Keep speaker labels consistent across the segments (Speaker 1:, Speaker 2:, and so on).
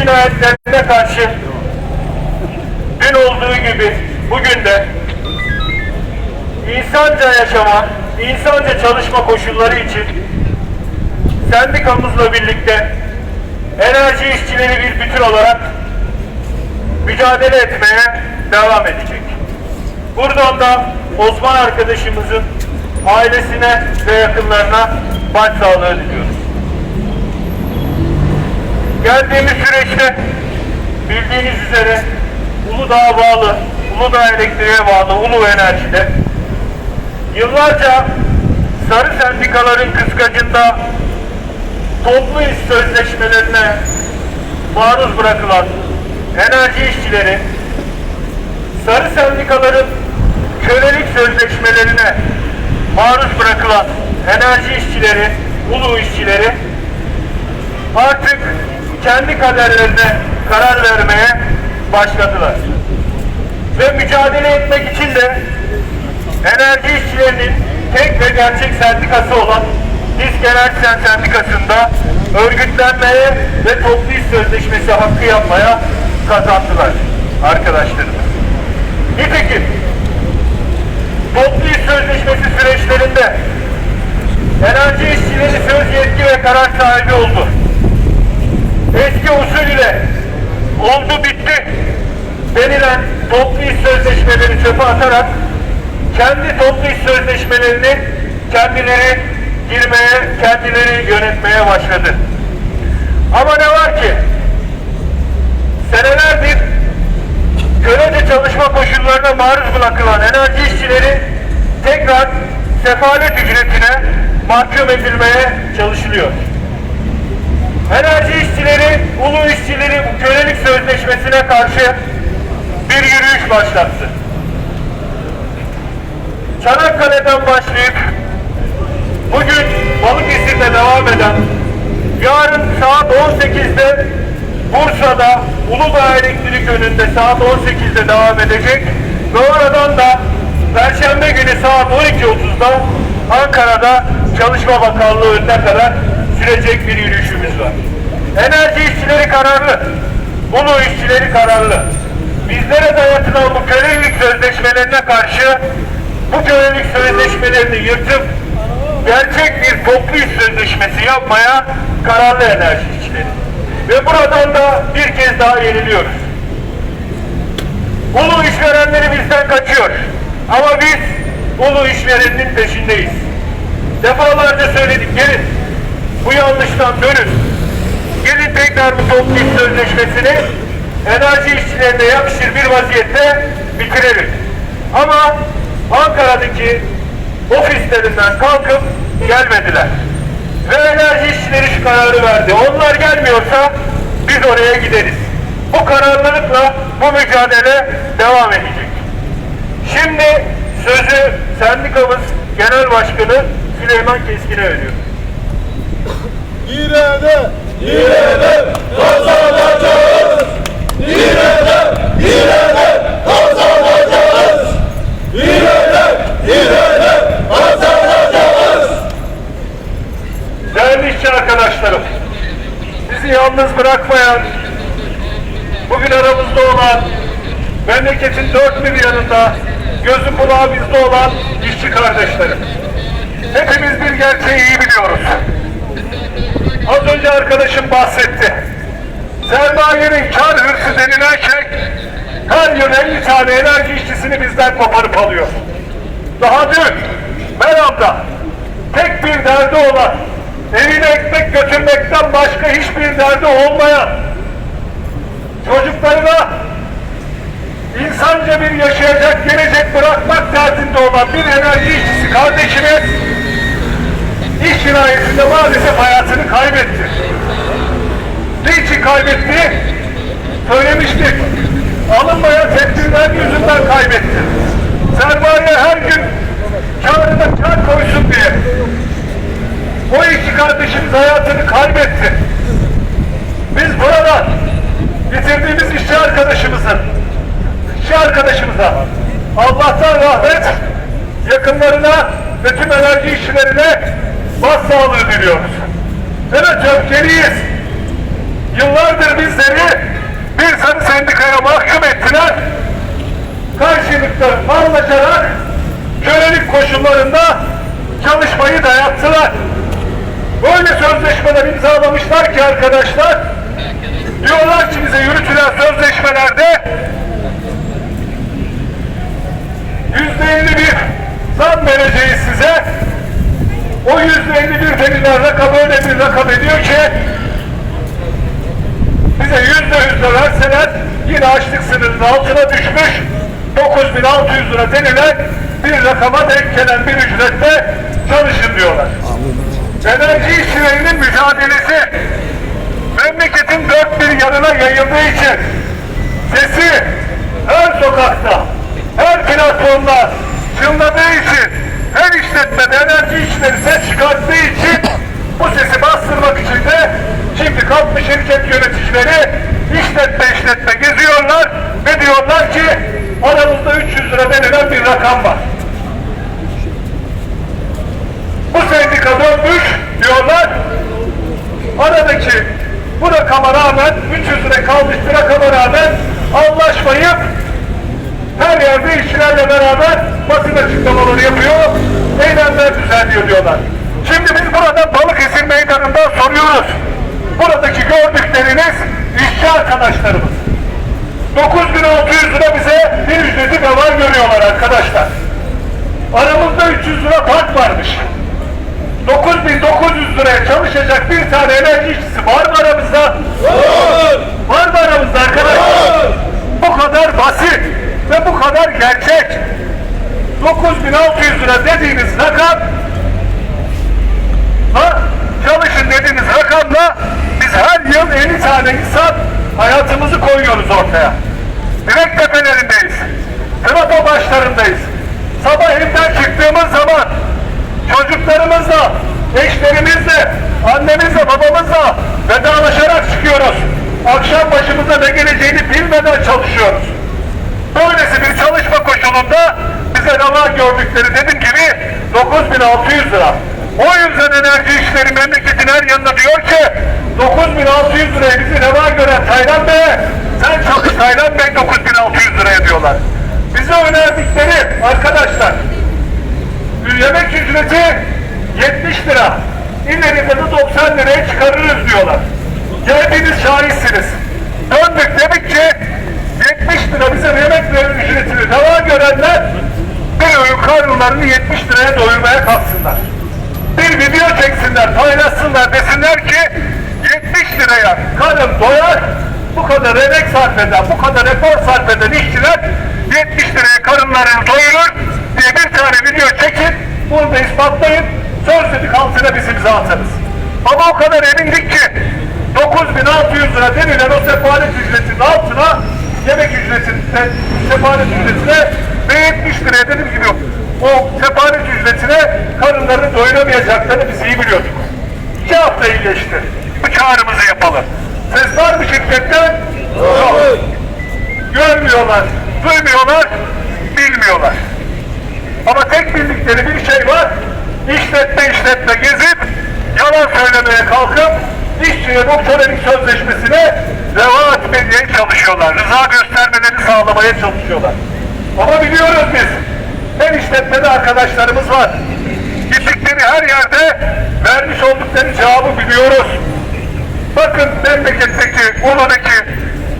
Speaker 1: cinayetlerine karşı dün olduğu gibi bugün de insanca yaşama, insanca çalışma koşulları için sendikamızla birlikte enerji işçileri bir bütün olarak mücadele etmeye devam edecek. Buradan da Osman arkadaşımızın ailesine ve yakınlarına başsağlığı diliyoruz. Geldiğimiz süreçte bildiğiniz üzere Uludağ'a bağlı, Uludağ Elektriğe bağlı Ulu Enerji'de yıllarca sarı sendikaların kıskacında toplu iş sözleşmelerine maruz bırakılan enerji işçileri sarı sendikaların kölelik sözleşmelerine maruz bırakılan enerji işçileri, ulu işçileri artık kendi kaderlerine karar vermeye başladılar. Ve mücadele etmek için de enerji işçilerinin tek ve gerçek sendikası olan Disk Enerjisen Sendikası'nda örgütlenmeye ve toplu iş sözleşmesi hakkı yapmaya kazandılar arkadaşlarım. Nitekim toplu iş sözleşmesi süreçlerinde enerji işçileri söz yetki ve karar sahibi oldu. Eski usul ile oldu bitti denilen toplu iş sözleşmeleri çöpe atarak kendi toplu iş sözleşmelerini kendileri girmeye, kendileri yönetmeye başladı. Ama ne var ki senelerdir kölece çalışma koşullarına maruz bırakılan enerji işçileri tekrar sefalet ücretine mahkum edilmeye çalışılıyor. Enerji işçileri, ulu işçileri bu kölelik sözleşmesine karşı bir yürüyüş başlattı. Çanakkale'den başlayıp bugün Balıkesir'de devam eden yarın saat 18'de Bursa'da Uludağ Elektrik önünde saat 18'de devam edecek ve oradan da Perşembe günü saat 12.30'da Ankara'da Çalışma Bakanlığı önüne kadar sürecek bir yürüyüşümüz var. Enerji işçileri kararlı, Ulu işçileri kararlı. Bizlere dayatılan bu kölelik sözleşmelerine karşı bu kölelik sözleşmelerini yırtıp gerçek bir toplu iş sözleşmesi yapmaya kararlı enerji işçileri. Ve buradan da bir kez daha yeniliyoruz. Ulu işverenleri bizden kaçıyor. Ama biz ulu işverenin peşindeyiz. Defalarca söyledik gelin bu yanlıştan dönün. Gelin tekrar bu toplu sözleşmesini enerji işçilerine yakışır bir vaziyette bitirelim. Ama Ankara'daki ofislerinden kalkıp gelmediler. Ve enerji işçileri şu kararı verdi. Onlar gelmiyorsa biz oraya gideriz. Bu kararlılıkla bu mücadele devam edecek. Şimdi sözü sendikamız genel başkanı Süleyman Keskin'e veriyorum.
Speaker 2: Yine de kazanacağız. Yine de kazanacağız. Yine de kazanacağız.
Speaker 1: Değerli işçi arkadaşlarım, bizi yalnız bırakmayan, bugün aramızda olan, memleketin dört bir yanında, gözü kulağı bizde olan işçi kardeşlerim. Hepimiz bir gerçeği iyi biliyoruz. Az önce arkadaşım bahsetti. Sermayenin kar hırsı denilen şey, her yıl 50 tane enerji işçisini bizden koparıp alıyor. Daha dün Meram'da tek bir derdi olan, evine ekmek götürmekten başka hiçbir derdi olmayan, çocuklarına insanca bir yaşayacak gelecek bırakmak derdinde olan bir enerji işçisi kardeşimiz iş cinayetinde maalesef hayatını kaybetti. Niçin kaybetti? Söylemiştik. Alınmayan tedbirler yüzünden kaybetti. Sermaye her gün karına kar koysun diye. O iki kardeşimiz hayatını kaybetti. Biz buradan bitirdiğimiz işçi arkadaşımızın, işçi arkadaşımıza Allah'tan rahmet, yakınlarına ve tüm enerji işçilerine diliyoruz. Evet öfkeliyiz. Yıllardır bizleri
Speaker 2: sendikaya mahkum ettiler. Karşılıklı anlaşarak kölelik koşullarında çalışmayı dayattılar. Böyle sözleşmeler imzalamışlar ki arkadaşlar diyorlar ki bize yürütülen sözleşmelerde yüzde elli bir zam vereceğiz size. O yüzde elli bir denilen rakam öyle bir rakam ediyor ki bize yüzde yüz de verseler yine açlık sınırının altına düşmüş 9600 lira denilen bir rakama denk gelen bir ücretle çalışın diyorlar. Enerji işçilerinin mücadelesi memleketin dört bir yanına yayıldığı için sesi her sokakta, her platformda çınladığı için her işletmede enerji işçileri ses çıkarttığı için bu sesi bastırmak için de şimdi kalkmış şirket yöneticileri işletme işletme geziyorlar ve diyorlar ki aramızda 300 lira denilen bir rakam var. Bu sendika dönmüş diyorlar. Aradaki bu rakama rağmen 300 lira kalmış bir rakama rağmen anlaşmayıp her yerde işçilerle beraber basın açıklamaları yapıyor, eylemler düzenliyor diyorlar. Şimdi biz burada Balıkesir Meydanı'ndan soruyoruz. Buradaki gördükleriniz işçi arkadaşlarımız. 9600 lira bize bir ücreti de var görüyorlar arkadaşlar. Aramızda 300 lira fark varmış. 9900 liraya çalışacak bir tane enerji işçisi var mı aramızda?
Speaker 1: Var!
Speaker 2: Var mı aramızda arkadaşlar? Bu kadar basit ve bu kadar gerçek. 9600 lira dediğiniz rakam ha, çalışın dediğiniz rakamla biz her yıl 50 tane insan hayatımızı koyuyoruz ortaya. Direkt tepelerindeyiz. Trafo başlarındayız. Sabah evden çıktığımız zaman çocuklarımızla, eşlerimizle, annemizle, babamızla vedalaşarak çıkıyoruz. Akşam başımıza ne geleceğini bilmeden çalışıyoruz. Böylesi bir çalışma koşulunda bize rava gördükleri dediğim gibi 9600 lira. O yüzden enerji işleri memleketin her yanına diyor ki 9600 liraya bizi reva gören Taylan Bey'e sen çalış Taylan Bey 9600 liraya diyorlar. Bize önerdikleri arkadaşlar yemek ücreti 70 lira. İleride de 90 liraya çıkarırız diyorlar. Geldiğiniz şahitsiniz. Döndük dedik ki 70 lira bize yemek ücretini reva görenler bir öğün karnlarını 70 liraya doyurmaya kalksınlar. Bir video çeksinler, paylaşsınlar desinler ki 70 liraya karın doyar, bu kadar emek sarf eden, bu kadar efor sarf eden işçiler 70 liraya karınlarını doyurur diye bir tane video çekin, bunu da ispatlayın, söz dedik altına biz imza atarız. Ama o kadar emindik ki 9600 lira denilen o sefalet ücretinin altına yemek ücretine, sefalet ücretine ve 70 liraya dediğim gibi o sefalet ücretine karınlarını doyuramayacaklarını biz iyi biliyorduk. İki haftayı geçti. Bu çağrımızı yapalım. Ses var mı şirketten? Yok. Görmüyorlar, duymuyorlar, bilmiyorlar. Ama tek bildikleri bir şey var. İşletme işletme gezip yalan söylemeye kalkıp işçiye doktorelik sözleşmesine çalışıyorlar. Rıza göstermelerini sağlamaya çalışıyorlar. Ama biliyoruz biz. Her işletmede arkadaşlarımız var. Gittikleri her yerde vermiş oldukları cevabı biliyoruz. Bakın memleketteki, Urla'daki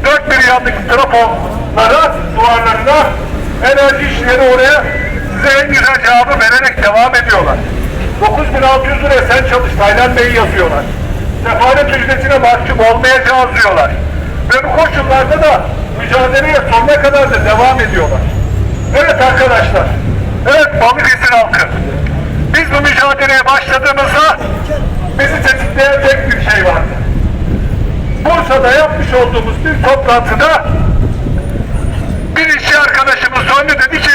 Speaker 2: dört bir yandaki trafolara, duvarlarına enerji işçileri oraya size en güzel cevabı vererek devam ediyorlar. 9600 liraya sen çalış Taylan Bey'i yazıyorlar. Sefalet ücretine mahkum olmayacağız diyorlar. Ve bu koşullarda da mücadeleye sonuna kadar da devam ediyorlar. Evet arkadaşlar, evet Balıkesir halkı. Biz bu mücadeleye başladığımızda bizi tetikleyen tek bir şey vardı. Bursa'da yapmış olduğumuz bir toplantıda bir işçi arkadaşımız döndü dedi ki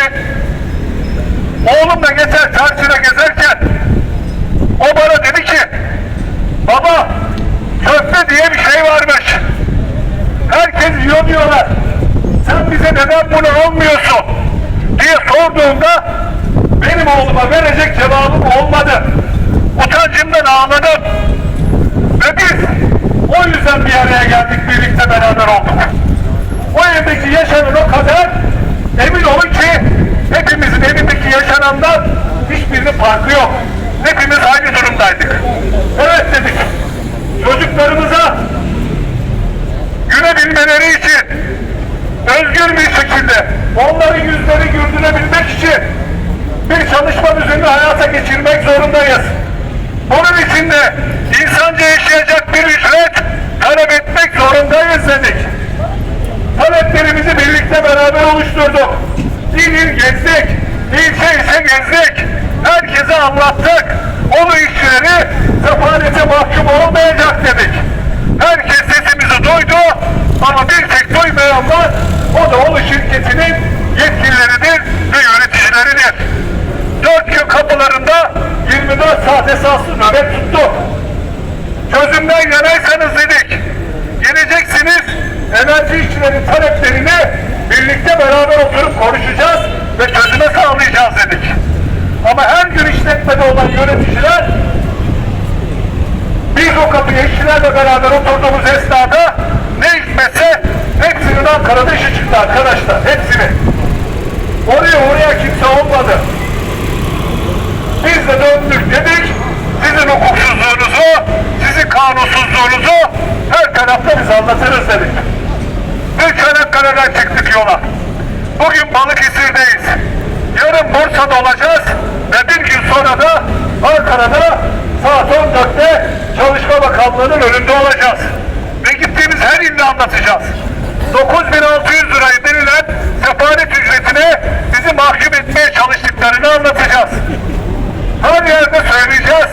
Speaker 2: oğlumla geçer çarşıda gezerken o bana dedi ki baba köfte diye bir şey varmış benziyor diyorlar. Sen bize neden bunu olmuyorsun diye sorduğumda benim oğluma verecek cevabım olmadı. Utancımdan ağladım. Ve biz o yüzden bir araya geldik, birlikte beraber olduk. O evdeki yaşanan o kadar emin olun ki hepimizin evindeki yaşanandan hiçbirinin farkı yok. Hepimiz aynı durumdaydık. Evet dedik. Çocuklarımıza gülebilmeleri için özgür bir şekilde onların yüzleri güldürebilmek için bir çalışma düzenini hayata geçirmek zorundayız. Bunun için de insanca yaşayacak bir ücret talep etmek zorundayız dedik. Taleplerimizi birlikte beraber oluşturduk. İl il gezdik, ilçe ilçe gezdik. Herkese anlattık. Olu işçileri sefalete mahkum olmayacak dedik. Herkes duydu ama bir tek duymayan var. O da Olu şirketinin yetkilileridir ve yöneticileridir. Dört gün kapılarında 24 saat esaslı nöbet tuttuk. Çözümden yanaysanız dedik. Geleceksiniz, enerji işçilerin taleplerini birlikte beraber oturup konuşacağız ve çözüme sağlayacağız dedik. Ama her gün işletmede olan yöneticiler biz o kapıya işçilerle beraber oturduğumuz esnada ne hikmetse hepsinin Ankara'da işi çıktı arkadaşlar. Hepsinin. Oraya oraya kimse olmadı. Biz de döndük dedik, sizin hukuksuzluğunuzu, sizin kanunsuzluğunuzu her tarafta biz anlatırız dedik. Ve Çanakkale'den çıktık yola. Bugün Balıkesir'deyiz. Yarın Bursa'da olacağız ve bir gün sonra da Ankara'da saat 14'te Bakanlığı'nın önünde olacağız. Ve gittiğimiz her ilde anlatacağız. 9600 lirayı denilen sefalet ücretine bizi mahkum etmeye çalıştıklarını anlatacağız. Her yerde söyleyeceğiz.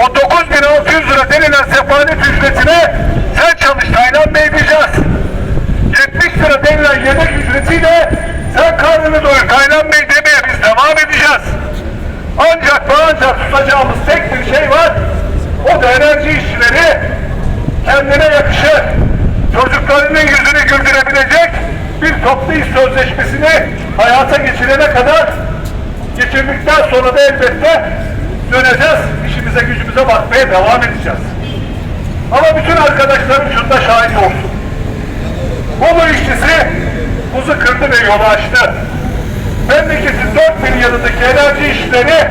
Speaker 2: O 9600 lira denilen sefalet ücretine sen çalış Taylan Bey diyeceğiz. 70 lira denilen yedek ücretiyle sen karnını doyur Taylan Bey demeye biz devam edeceğiz. Ancak ve ancak tutacağımız tek bir şey var. O da enerji işçileri kendine yakışır. Çocuklarının yüzünü güldürebilecek bir toplu iş sözleşmesini hayata geçirene kadar geçirdikten sonra da elbette döneceğiz. işimize gücümüze bakmaya devam edeceğiz. Ama bütün arkadaşlarım şunda şahit olsun. Bolu işçisi buzu kırdı ve yolu açtı. Memleketin dört bir yanındaki enerji işleri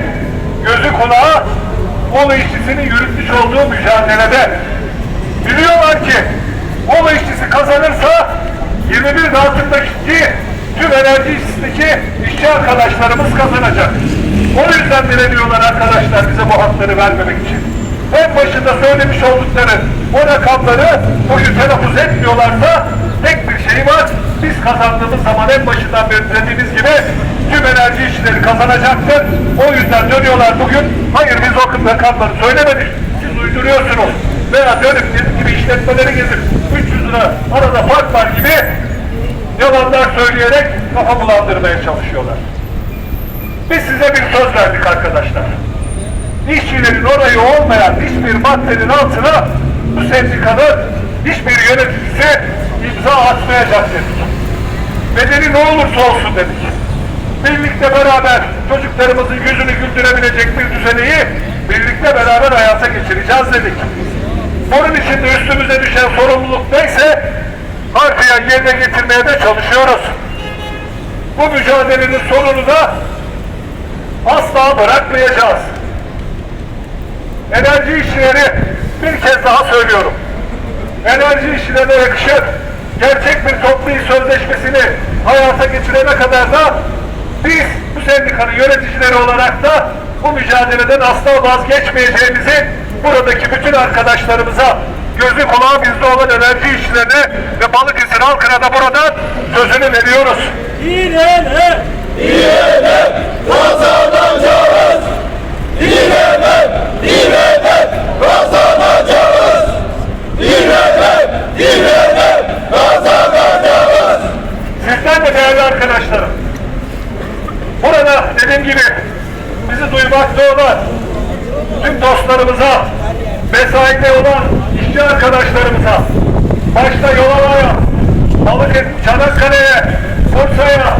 Speaker 2: gözü kulağı Bolu işçisinin yürütmüş olduğu mücadelede. Biliyorlar ki Bolu işçisi kazanırsa 21 altındaki tüm enerji işçisindeki işçi arkadaşlarımız kazanacak. O yüzden direniyorlar arkadaşlar bize bu hakları vermemek için. En başında söylemiş oldukları o rakamları bugün telaffuz etmiyorlarsa tek bir şey var. Biz kazandığımız zaman en başından beri dediğimiz gibi tüm enerji işçileri kazanacaktır. O yüzden dönüyorlar bugün. Hayır biz o rakamları söylemedik. Siz uyduruyorsunuz. Veya dönüp bizim gibi işletmeleri gezip 300 lira arada fark var gibi yalanlar söyleyerek kafa bulandırmaya çalışıyorlar. Biz size bir söz verdik arkadaşlar. İşçilerin orayı olmayan hiçbir maddenin altına bu sendikanın hiçbir yöneticisi imza atmayacak dedik. Bedeli ne olursa olsun dedik. Birlikte beraber çocuklarımızın yüzünü güldürebilecek bir düzeneyi birlikte beraber hayata geçireceğiz dedik. Bunun için de üstümüze düşen sorumluluk neyse harfiyen yerine getirmeye de çalışıyoruz. Bu mücadelenin sonunu da asla bırakmayacağız. Enerji işçileri bir kez daha söylüyorum. Enerji işçilerine yakışır. Gerçek bir toplu sözleşmesini hayata geçirene kadar da biz bu sendikanın yöneticileri olarak da bu mücadeleden asla vazgeçmeyeceğimizi buradaki bütün arkadaşlarımıza gözü kulağı bizde olan enerji işçilerine ve Balıkesir halkına da buradan sözünü veriyoruz.
Speaker 1: İrene, İrene kazanacağız. İrene, İrene kazanacağız. İrene, İrene kazanacağız.
Speaker 2: Sizden de değerli arkadaşlarım. Burada dediğim gibi bizi duymakta olan tüm dostlarımıza, mesaide olan işçi arkadaşlarımıza, başta Yolova'ya, Balıkesir, Çanakkale'ye, Bursa'ya,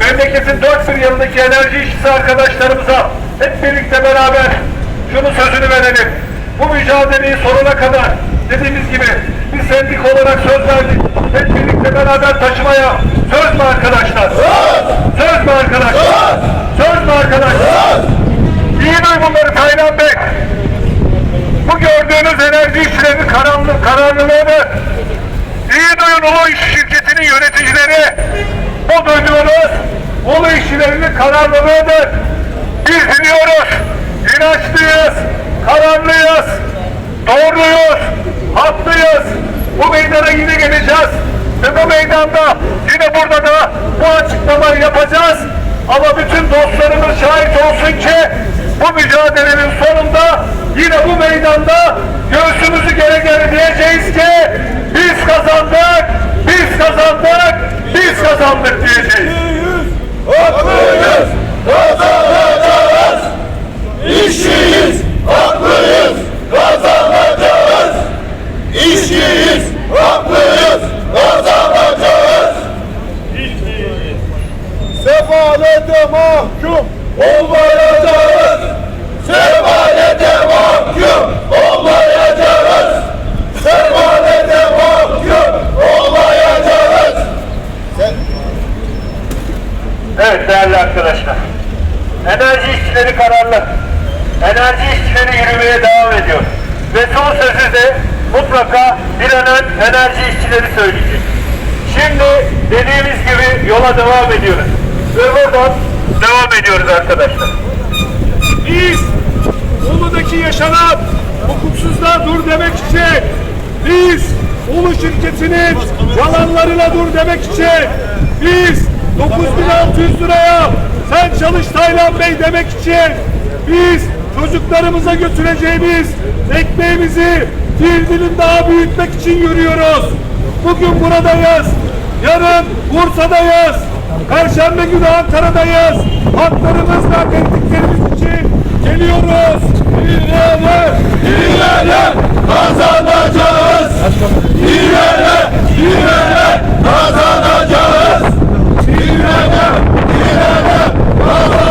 Speaker 2: memleketin dört bir yanındaki enerji işçisi arkadaşlarımıza hep birlikte beraber şunu sözünü verelim. Bu mücadeleyi sonuna kadar dediğimiz gibi bir sendik olarak söz verdik hep birlikte beraber taşımaya söz mü arkadaşlar? Söz! Söz mü arkadaşlar? Söz, söz mü arkadaşlar?
Speaker 1: Söz! İyi
Speaker 2: duy bunları Taylan Bey. Bu gördüğünüz enerji işlerinin karanlı, kararlılığını iyi
Speaker 1: duyun Ulu İş Şirketi'nin yöneticileri bu duyduğunuz Ulu işçilerinin kararlılığıdır. Biz biliyoruz, inançlıyız, kararlıyız, doğruyuz, haklıyız. Bu meydana yine geleceğiz. Ve bu meydanda yine burada da bu açıklamayı yapacağız. Ama bütün dostlarımız şahit olsun ki bu mücadelenin sonunda yine bu meydanda göğsümüzü gere gere diyeceğiz ki biz kazandık, biz kazandık, biz kazandık diyeceğiz.
Speaker 3: Haklıyız, kazanacağız. İşçiyiz, haklıyız, kazanacağız. İşçiyiz, haklıyız, kazanacağız. Sefalete mahkum olmayacağız. Sefalete mahkum olmayacağız. Sefalete mahkum olmayacağız.
Speaker 1: Evet değerli arkadaşlar. Enerji işçileri kararlı. Enerji işçileri yürümeye devam ediyor. Ve son sözü de mutlaka direnen enerji işçileri söyleyecek. Şimdi dediğimiz gibi yola devam ediyoruz. Ve buradan devam ediyoruz arkadaşlar.
Speaker 2: Biz Ulu'daki yaşanan hukuksuzluğa dur demek için biz Ulu şirketinin yalanlarına dur demek için biz 9600 liraya sen çalış Taylan Bey demek için biz çocuklarımıza götüreceğimiz ekmeğimizi bir dilim daha büyütmek için yürüyoruz. Bugün buradayız. Yarın Bursa'dayız. Perşembe günü Ankara'dayız. Haklarımızla tehditlerimiz için geliyoruz. İlere,
Speaker 3: ilere kazanacağız. İlere, ilere kazanacağız. İlere, ilere kazanacağız.